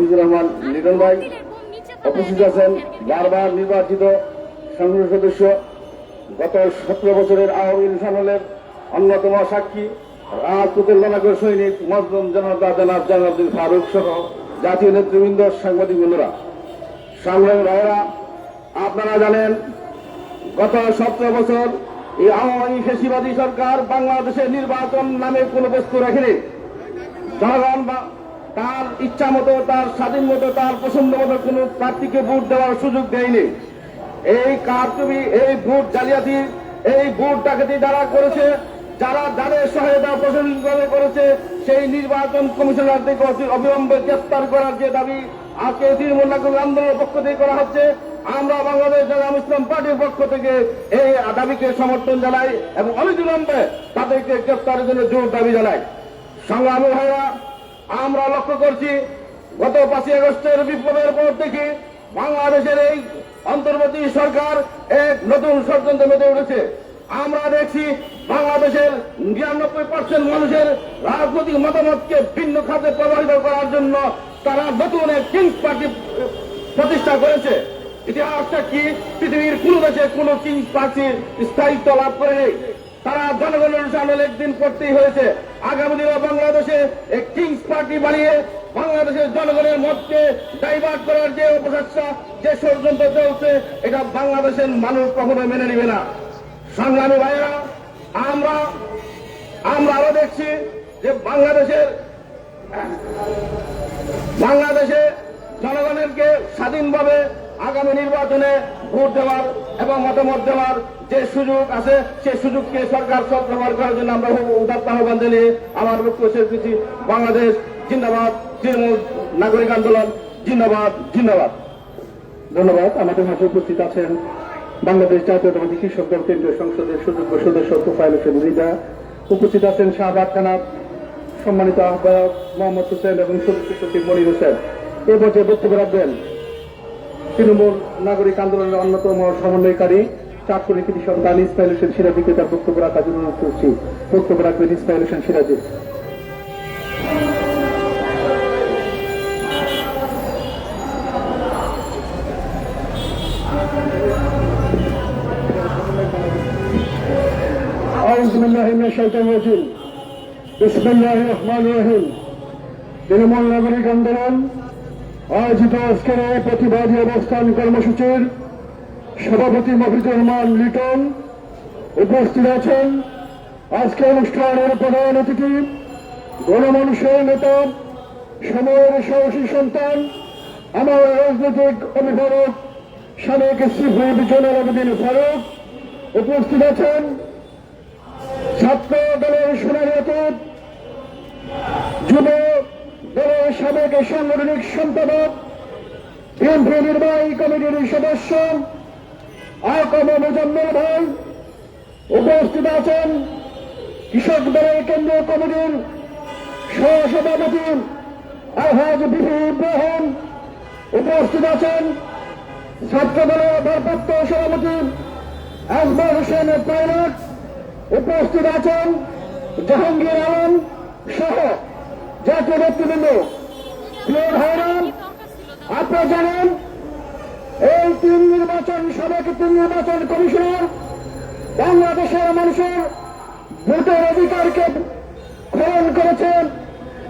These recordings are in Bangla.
মফিজুর রহমান লিটন ভাই, উপস্থিত আছেন বারবার নির্বাচিত সংসদ সদস্য। গত সতেরো বছরের আওয়ামী ইনসানুলের অন্যতম সাক্ষী রাজপুতের সৈনিক মজলুম জনতা জনাব জালাউদ্দিন ফারুক সহ জাতীয় নেতৃবৃন্দ, সাংবাদিক বন্ধুরা। সংগ্রামী ভাইয়েরা, আপনারা জানেন, গত সতেরো বছর এই আওয়ামী ফেসিবাদী সরকার বাংলাদেশের নির্বাচন নামে কোনো বস্তু রাখেনি। জনগণ তার ইচ্ছা মতো, তার স্বাধীন মতো, তার পছন্দ মতো কোনো প্রার্থীকে ভোট দেওয়ার সুযোগ দেয়নি। এই কারচুপি, এই ভোট জালিয়াতি, এই ভোট ডাকাতি যারা করেছে, যারা যাদের সহায়তা প্রশাসনিকভাবে করেছে, সেই নির্বাচন কমিশনারদেরকে অবিলম্বে গ্রেপ্তার করার যে দাবি আজকে তৃণমূল আন্দোলনের পক্ষ থেকে করা হচ্ছে, আমরা বাংলাদেশ জামাত ইসলাম পার্টির পক্ষ থেকে এই দাবিকে সমর্থন জানাই এবং অবিলম্বে তাদেরকে গ্রেপ্তারের জন্য জোর দাবি জানাই। সংগ্রামী ভাইরা আমরা লক্ষ্য করছি, গত পাঁচই আগস্টের বিপ্লবের পর থেকে বাংলাদেশের এই অন্তর্বর্তী সরকার এক নতুন ষড়যন্ত্র মেতে উঠেছে। আমরা দেখছি বাংলাদেশের নিরানব্বই পার্সেন্ট মানুষের রাজনৈতিক মতামতকে ভিন্ন খাতে প্রভাবিত করার জন্য তারা নতুন এক কিংস পার্টি প্রতিষ্ঠা করেছে। ইতিহাসটা কি? পৃথিবীর কোন দেশে কোন কিংস পার্টির স্থায়িত্ব লাভ করেনি তারা জনগণের সামনে একদিন করতেই হয়েছে। আগামী দিনে বাংলাদেশে কিংস পার্টি বানিয়ে বাংলাদেশের জনগণের মধ্যে ডাইভার্ট করার যে অপচেষ্টা, যে ষড়যন্ত্র চলছে, এটা বাংলাদেশের মানুষ কখনো মেনে নিবে না। সংগ্রামী ভাইয়েরা, আমরা আমরা আরও দেখছি যে বাংলাদেশের, বাংলাদেশে জনগণেরকে স্বাধীনভাবে আগামী নির্বাচনে ভোট দেওয়ার এবং মতামত দেওয়ার যে সুযোগ আছে, সেই সুযোগকে সরকার সব ব্যবহার করার জন্য আমরা উদাত্ত আহ্বান জানিয়ে আমার বক্তব্য শেষ করছি। বাংলাদেশ জিন্দাবাদ, তৃণমূল নাগরিক আন্দোলন জিন্দাবাদ জিন্দাবাদ। ধন্যবাদ। আমাদের মাঝে উপস্থিত আছেন বাংলাদেশ জাতীয়তাবাদী কৃষক দল কেন্দ্রীয় সংসদের সুযোগ্য সদস্য তোফাইল হোসেন রিজা উপস্থিত আছেন শাহবাগ থানার সম্মানিত আহ্বায়ক মোহাম্মদ হোসেন এবং সদস্য সচিব মনির হোসেন। এ পর্যায়ে বক্তব্য রাখবেন তৃণমূল নাগরিক আন্দোলনের অন্যতম সমন্বয়কারী চাঁদপুরে কৃষক ইসমাইল হোসেন সিরাজিকে তার বক্তব্য রাখার জন্য অনুরোধ করছি। বক্তব্য রাখবেন ইসমাইল হোসেন সিরাজি। তৃণমূল নাগরিক আন্দোলন আয়োজিত আজকের প্রতিবাদী অবস্থান কর্মসূচির সভাপতি মফিজুর রহমান লিটন উপস্থিত আছেন। আজকে অনুষ্ঠানের প্রধান অতিথি গণমানুষের নেতা, সময়ের সাহসী সন্তান, আমার রাজনৈতিক অভিভাবক সাবেক সিফি জনাল আবেদিন ফারুক উপস্থিত আছেন। ছাত্র দলের অতীত যুব দলের সাবেক সাংগঠনিক সম্পাদক, বিএনপি নির্বাহী কমিটির সদস্য আকম মুজাম্মেল ভাই উপস্থিত আছেন। কৃষক দলের কেন্দ্রীয় কমিটির সহসভাপতি আলহাজ বিপি ইব্রাহিম উপস্থিত আছেন। ছাত্র দলের ভারপ্রাপ্ত সভাপতি আকবর হোসেন পাইলট উপস্থিত আছেন। জাহাঙ্গীর আলম সহ জাতীয় নেতৃবৃন্দ, প্রিয় ভাইরাম আপনারা জানেন, এই তিন নির্বাচন সাবেক তিন নির্বাচন কমিশনার বাংলাদেশের মানুষের ভোটের অধিকারকে খনন করেছেন।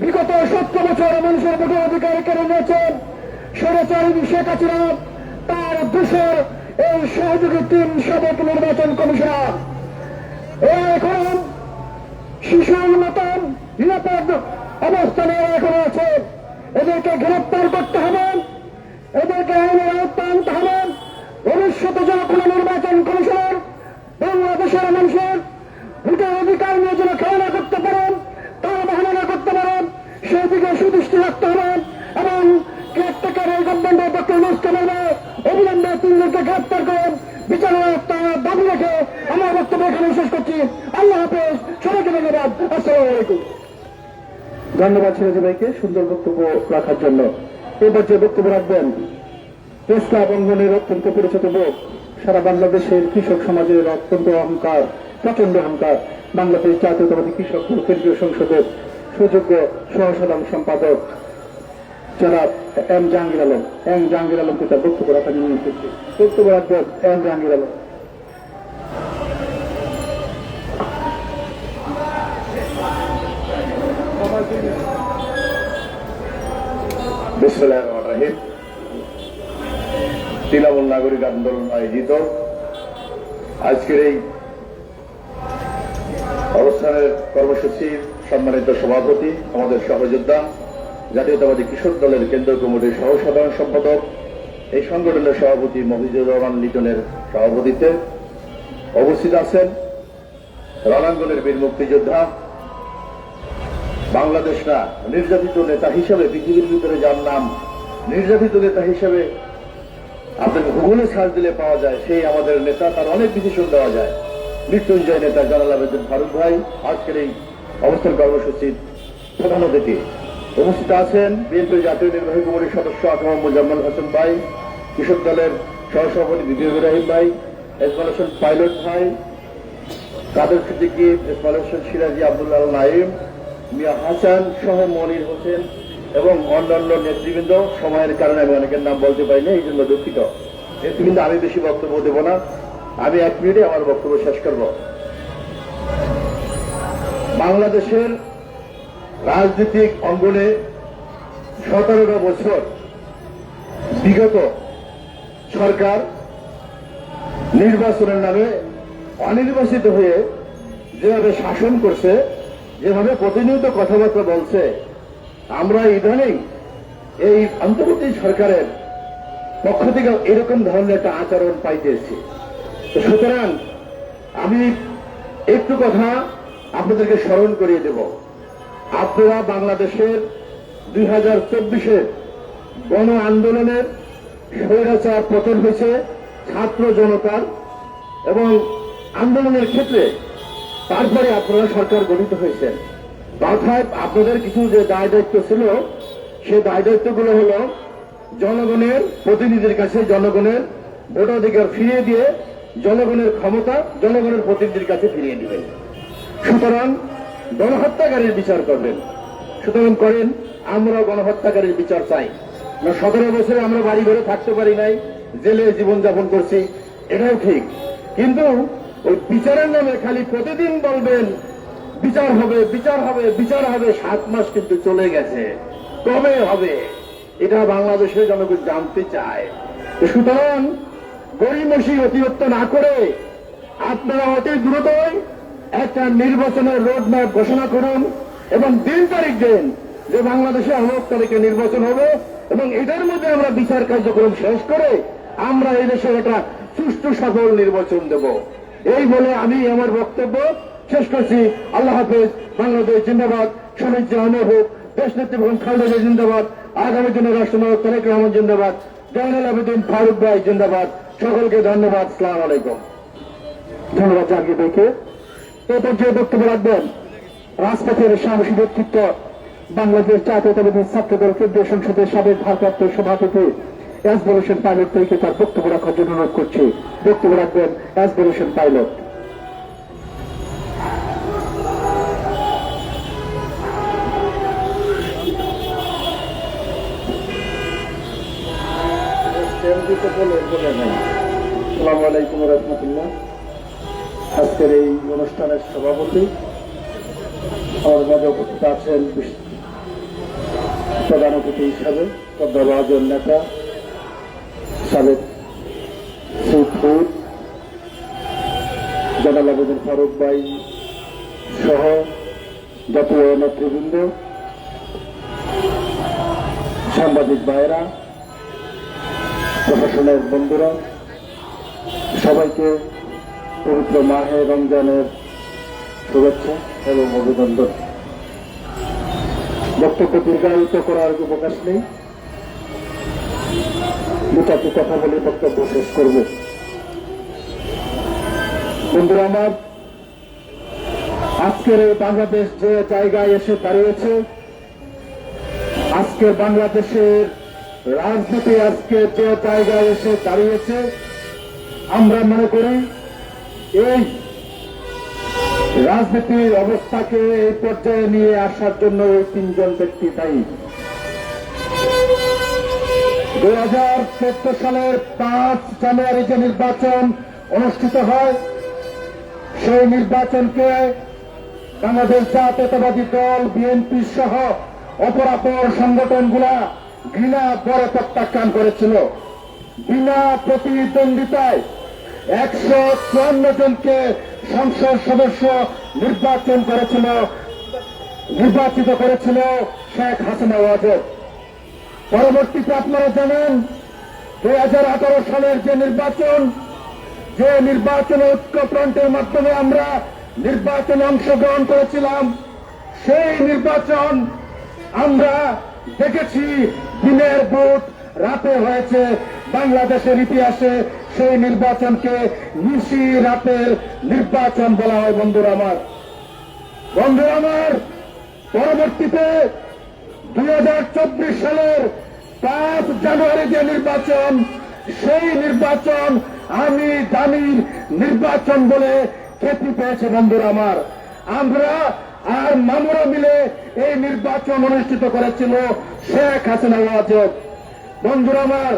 বিগত সত্তর বছর মানুষের ভোটের অধিকার কেড়ে নিয়েছেন স্বৈরাচারী শেখ হাসিনা, তার দোষের এই সহযোগী তিন সাবেক নির্বাচন কমিশনার। এখন শিশুর মতন, নিরাপদ অবস্থানে এখন আছে। এদেরকে গ্রেপ্তার করতে হবে। এদেরকে আইনের আওতায় আনতে হবে। ভবিষ্যতে যেন কোনো নির্বাচন কমিশনার বাংলাদেশের মানুষের ভোটের অধিকার নিয়ে যেন খেলা করতে পারেন তার বাহানা করতে পারেন সেই দিকে সুদৃষ্টি রাখতে হবে এবং কেয়ারটেকার এই গভর্নমেন্টের পক্ষে নষ্ট করবে। অবিলম্বে তিনজনকে গ্রেপ্তার করেন বিচারের আওতায় দাবি রেখে আমার বক্তব্য এখানে শেষ করছি। আল্লাহ হাফেজ। সবাইকে ধন্যবাদ। আসসালামু আলাইকুম। ধন্যবাদ সিরাজি ভাইকে সুন্দর বক্তব্য রাখার জন্য। এবার যে বক্তব্য রাখবেন ক্লাব অঙ্গনের অত্যন্ত পরিচিত লোক সারা বাংলাদেশের কৃষক সমাজের অত্যন্ত অহংকার প্রচণ্ড অহংকার। বাংলাদেশ জাতীয়তাবাদী কৃষক কেন্দ্রীয় সংসদের সুযোগ্য সহসাধারণ সম্পাদক জনাব এম জাহাঙ্গীর আলম। এম জাহাঙ্গীর আলমকে তার বক্তব্য রাখার জন্য বক্তব্য রাখবেন এম জাহাঙ্গীর আলম। তৃণমূল নাগরিক আন্দোলন আয়োজিত। আজকের এই অবস্থানের কর্মসূচির সম্মানিত সভাপতি, আমাদের সহযোদ্ধা, জাতীয়তাবাদী কৃষক দলের কেন্দ্রীয় কমিটির সহ সাধারণ সম্পাদক, এই সংগঠনের সভাপতি মহিজুর রহমান লিটনের সভাপতিত্বে অবস্থিত আছেন। রণাঙ্গনের বীর মুক্তিযোদ্ধা বাংলাদেশ না নির্যাতিত নেতা হিসেবে পৃথিবীর ভিতরে যার নাম নির্যাতিত নেতা হিসেবে আপনাকে গুগলে সার্চ দিলে পাওয়া যায়, সেই আমাদের নেতা, তার অনেক বিশেষণ দেওয়া যায়। মৃত্যুঞ্জয় নেতা জালাল আবেদন ফারুক ভাই, আজকের এই অবস্থান কর্মসূচির প্রধান অতিথি। উপস্থিত আছেন বিএনপির জাতীয় নির্বাহী কমিটির সদস্য আকরাম মোজাম্মল হাসান ভাই, কৃষক দলের সহসভাপতি বিবির ইব্রাহিম ভাই এসমাল পাইলট ভাই, কাদের সিদ্দিকি ইসমাইল হোসেন সিরাজি আব্দুল্লাহ নাইম মিয়া হাসান সহ মনির হোসেন এবং অন্যান্য নেতৃবৃন্দ সময়ের কারণে আমি অনেকের নাম বলতে পারি না এই জন্য দুঃখিত। নেতৃবৃন্দ, আমি বেশি বক্তব্য দেব না। আমি এক মিনিটে আমার বক্তব্য শেষ করব। বাংলাদেশের রাজনৈতিক অঙ্গনে সতেরোটা বছর বিগত সরকার নির্বাচনের নামে অনির্বাচিত হয়ে যেভাবে শাসন করছে যেভাবে প্রতিনিয়ত কথাবার্তা বলছে। আমরা ইদানিং এই অন্তর্বর্তী সরকারের পক্ষ থেকে এরকম ধরনের একটা আচরণ পাইতেছি। সুতরাং আমি একটু কথা আপনাদেরকে স্মরণ করিয়ে দেব। আপনারা বাংলাদেশের দুই হাজার চব্বিশের গণ আন্দোলনের স্বৈরাচার পতন হয়েছে ছাত্র জনতার এবং আন্দোলনের ক্ষেত্রে তারপরে আপনারা সরকার গঠিত হয়েছেন অর্থাৎ আপনাদের কিছু যে দায় দায়িত্ব ছিল সে দায় দায়িত্বগুলো হল জনগণের প্রতিনিধির কাছে জনগণের ভোটাধিকার ফিরিয়ে দিয়ে জনগণের ক্ষমতা জনগণের প্রতিনিধির কাছে ফিরিয়ে দিবেন সুতরাং গণহত্যাকারীর বিচার করবেন। সুতরাং করেন, আমরা গণহত্যাকারীর বিচার চাই। সতেরো বছরে আমরা বাড়ি ঘরে থাকতে পারি নাই, জেলে জীবনযাপন করছি, এটাও ঠিক। কিন্তু ওই বিচারের নামে খালি প্রতিদিন বলবেন, বিচার হবে বিচার হবে বিচার হবে, সাত মাস কিন্তু চলে গেছে। কবে হবে? এটা বাংলাদেশের জনগণ জানতে চায়। সুতরাং গরিমসি অতিরিক্ত না করে আপনারা অতি দ্রুতই একটা নির্বাচনের রোড ম্যাপ ঘোষণা করুন এবং দিন তারিখ দিন যে বাংলাদেশে অমুক তারিখে নির্বাচন হবে এবং এটার মধ্যে আমরা বিচার কার্যক্রম শেষ করে আমরা এই দেশে একটা সুষ্ঠু সফল নির্বাচন দেব। এই বলে আমি আমার বক্তব্য শেষ করছি। আল্লাহ হাফেজ, বাংলাদেশ জিন্দাবাদ। শহীদ জাহানের হোক দেশ নেত্রী বেগম খালেদা জিন্দাবাদ। আগামী দিনে রাষ্ট্রনায়ক তারেক রহমান জিন্দাবাদ। জয়নাল আবেদিন ফারুক ভাই জিন্দাবাদ। সকলকে ধন্যবাদ, সালাম আলাইকুম। ধন্যবাদ জাহাঙ্গীর ভাইকে এরপর যে বক্তব্য রাখবেন, রাজপথের সাহসী ব্যক্তিত্ব, বাংলাদেশ জাতীয়তাবাদী ছাত্র দল কেন্দ্রীয় সংসদের সাবেক ভারপ্রাপ্ত সভাপতি এসবর হোসেন পাইলট ভাইকে তার বক্তব্য রাখার জন্য অনুরোধ করছি। বক্তব্য রাখবেন হোসেন পাইলট। আজকের এই অনুষ্ঠানের সভাপতি আমার মাঝে উপস্থিত আছেন প্রধান অতিথি হিসাবে শ্রদ্ধাভাজন নেতা, সাবেক জনাল আবেদন ফারুক ভাই সহ জাতীয় নেতৃবৃন্দ, সাংবাদিক ভাইরা প্রশাসনের বন্ধুরা, সবাইকে পবিত্র মাহে রমজানের শুভেচ্ছা এবং অভিনন্দন। বক্তব্য দীর্ঘায়িত করার অবকাশ নেই। দু চারটি কথা বলে বক্তব্য শেষ করব। বন্ধুরা আমার, আজকের এই বাংলাদেশ যে জায়গায় এসে দাঁড়িয়েছে আজকের বাংলাদেশের রাজনীতি আজকে যে জায়গায় এসে দাঁড়িয়েছে, আমরা মনে করি এই রাজনীতির অবস্থাকে এই পর্যায়ে নিয়ে আসার জন্য এই তিনজন ব্যক্তি দায়ী। দুই হাজার চোদ্দ সালের পাঁচ জানুয়ারি যে নির্বাচন অনুষ্ঠিত হয়। সেই নির্বাচনকে বাংলাদেশ জাতীয়তাবাদী দল, বিএনপি সহ অপরাপর সংগঠনগুলা ঘৃণা, বড় প্রত্যাখ্যান করেছিল। বিনা প্রতিদ্বন্দ্বিতায় একশো চুয়ান্ন জনকে সংসদ সদস্য নির্বাচন করেছিল, নির্বাচিত করেছিল শেখ হাসিনা ওয়াজেদ। পরবর্তীতে আপনারা জানেন, দুই হাজার আঠারো সালের যে নির্বাচন যে নির্বাচন ঐক্যফ্রন্টের মাধ্যমে আমরা নির্বাচনে অংশগ্রহণ করেছিলাম, সেই নির্বাচন আমরা দেখেছি দিনের ভোট রাতে হয়েছে। বাংলাদেশের ইতিহাসে সেই নির্বাচনকে নিশি রাতের নির্বাচন বলা হয়, বন্ধুরা আমার। বন্ধুরা আমার, পরবর্তীতে দু হাজার চব্বিশ সালের পাঁচ জানুয়ারি যে নির্বাচন সেই নির্বাচন আমি দামির নির্বাচন বলে খ্যাতি পেয়েছে বন্ধুরা আমার। আমরা আর মামুরা মিলে এই নির্বাচন অনুষ্ঠিত করেছিল শেখ হাসিনা ওয়াজেদ। বন্ধুরা আমার,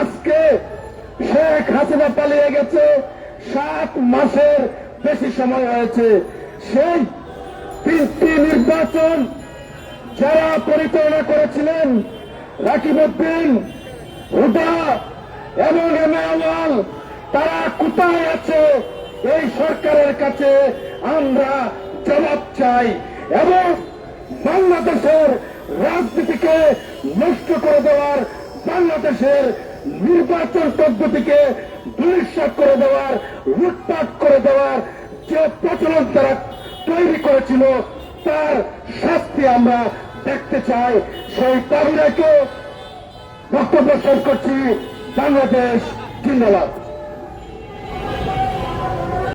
আজকে শেখ হাসিনা পালিয়ে গেছে, সাত মাসের বেশি সময় হয়েছে। সেই তিনটি নির্বাচন যারা পরিচালনা করেছিলেন, রাকিবউদ্দিন, হুদা এবং এম তারা কোথায় আছে? এই সরকারের কাছে আমরা জবাব চাই এবং বাংলাদেশের রাজনীতিকে নষ্ট করে দেওয়ার, বাংলাদেশের নির্বাচন পদ্ধতিকে দুলিশ্বাস করে দেওয়ার, লুটপাট করে দেওয়ার যে প্রচলন তারা তৈরি করেছিল, তার শাস্তি আমরা দেখতে চাই। সেই রেখে বক্তব্য শেষ করছি। বাংলাদেশ জিন্দাবাদ।